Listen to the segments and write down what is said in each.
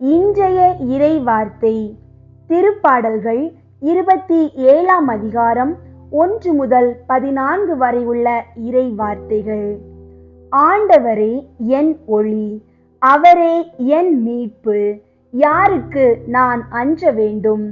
இன்றைய இறை வார்த்தை திருப்பாடல்கள் இருபத்தி ஏழாம் அதிகாரம் ஒன்று முதல் பதினான்கு வரை உள்ள இறை வார்த்தைகள் ஆண்டவரே என் ஒளி அவரே என் மீட்பு யாருக்கு நான் அஞ்ச வேண்டும்?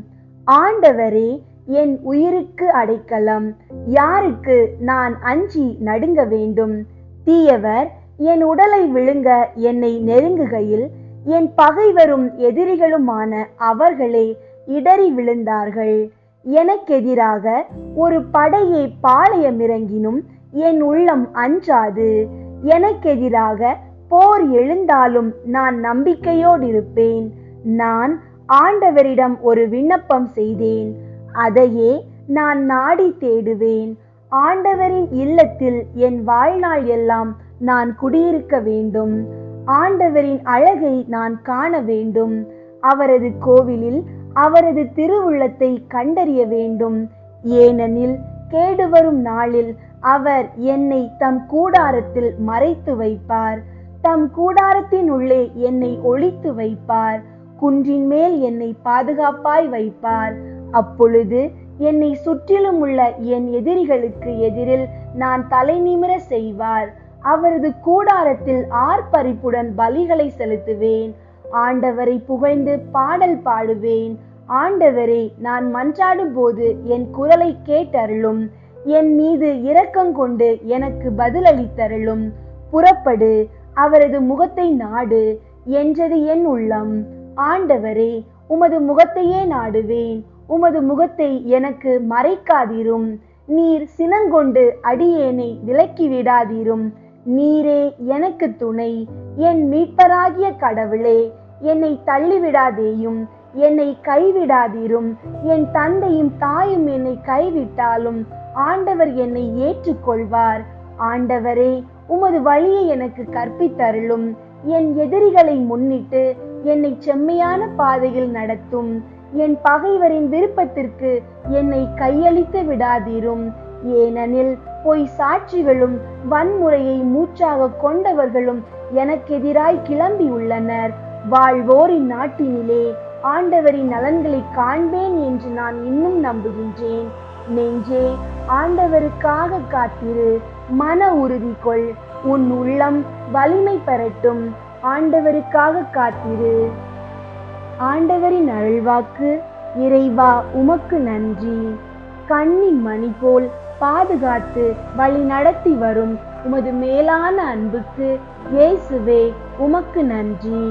ஆண்டவரே என் உயிருக்கு அடைக்கலம் யாருக்கு நான் அஞ்சி நடுங்க வேண்டும்? தீயவர் என் உடலை விழுங்க என்னை நெருங்குகையில் என் பகைவரும் எதிரிகளுமான அவர்களே இடறி விழுந்தார்கள். எனக்கெதிராக ஒரு படையை பாளையமிறங்கினும் என் உள்ளம் அஞ்சாது. எனக்கெதிராக போர் எழுந்தாலும் நான் நம்பிக்கையோடு இருப்பேன் நான் ஆண்டவரிடம் ஒரு விண்ணப்பம் செய்தேன். அதையே நான் நாடி தேடுவேன். ஆண்டவரின் இல்லத்தில் என் வாழ்நாள் எல்லாம் நான் குடியிருக்க வேண்டும். ஆண்டவரின் அழகை நான் காண வேண்டும். அவரது கோவிலில் அவரது திருவுள்ளத்தை கண்டறிய வேண்டும். ஏனெனில் கேடு வரும் நாளில் அவர் என்னை தம் கூடாரத்தில் மறைத்து வைப்பார். தம் கூடாரத்தின் உள்ளே என்னை ஒழித்து வைப்பார். குன்றின் மேல் என்னை பாதுகாப்பாய் வைப்பார். அப்பொழுது என்னை சுற்றிலும் உள்ள என் எதிரிகளுக்கு எதிரில் நான் தலை நிமிர செய்வார். அவரது கூடாரத்தில் ஆர்ப்பரிப்புடன் பலிகளை செலுத்துவேன். ஆண்டவரை புகழ்ந்து பாடல் பாடுவேன். ஆண்டவரே நான் மன்றாடும் போது என் குரலை கேட்டருளும். என் மீது இரக்கங்கொண்டு எனக்கு பதிலளித்தருளும். புறப்படு அவரது முகத்தை நாடு. என்றது என் உள்ளம். ஆண்டவரே உமது முகத்தையே நாடுவேன். உமது முகத்தை எனக்கு மறைக்காதிரும். நீர் சினங்கொண்டு அடியேனை விலக்கி விடாதீரும். நீரே எனக்கு துணை. என் மீட்பராகிய கடவுளே என்னை தள்ளிவிடாதேயும் என்னை கைவிடாதீரும். என் தந்தையும் தாயும் என்னை கைவிட்டாலும் ஆண்டவர் என்னை ஏற்றுக்கொள்வார். ஆண்டவரே உமது வழியை எனக்கு கற்பித்தருளும். என் எதிரிகளை முன்னிட்டு என்னை செம்மையான பாதையில் நடத்தும். என் பகைவரின் விருப்பத்திற்கு என்னை கையளித்து விடாதீரும். ஏனெனில் பொய் சாட்சிகளும் வன்முறையை மூச்சாக கொண்டவர்களும் எனக்கெதிராய் கிளம்பியுள்ளனர் வாழ்வோரின் நாட்டினிலே ஆண்டவரின் நலன்களை காண்பேன் என்று நான் இன்னும் நம்புகின்றேன். நெஞ்சே ஆண்டவருக்காக காத்திரு. மன உறுதி கொள். உன் உள்ளம் வலிமை பெறட்டும். ஆண்டவருக்காக காத்திரு. ஆண்டவரின் அருள்வாக்கு இறைவா உமக்கு நன்றி. கண்ணி மணி போல் பாதுகாத்து வழி நடத்தி வரும் உமது மேலான அன்புக்கு இயேசுவே உமக்கு நன்றி.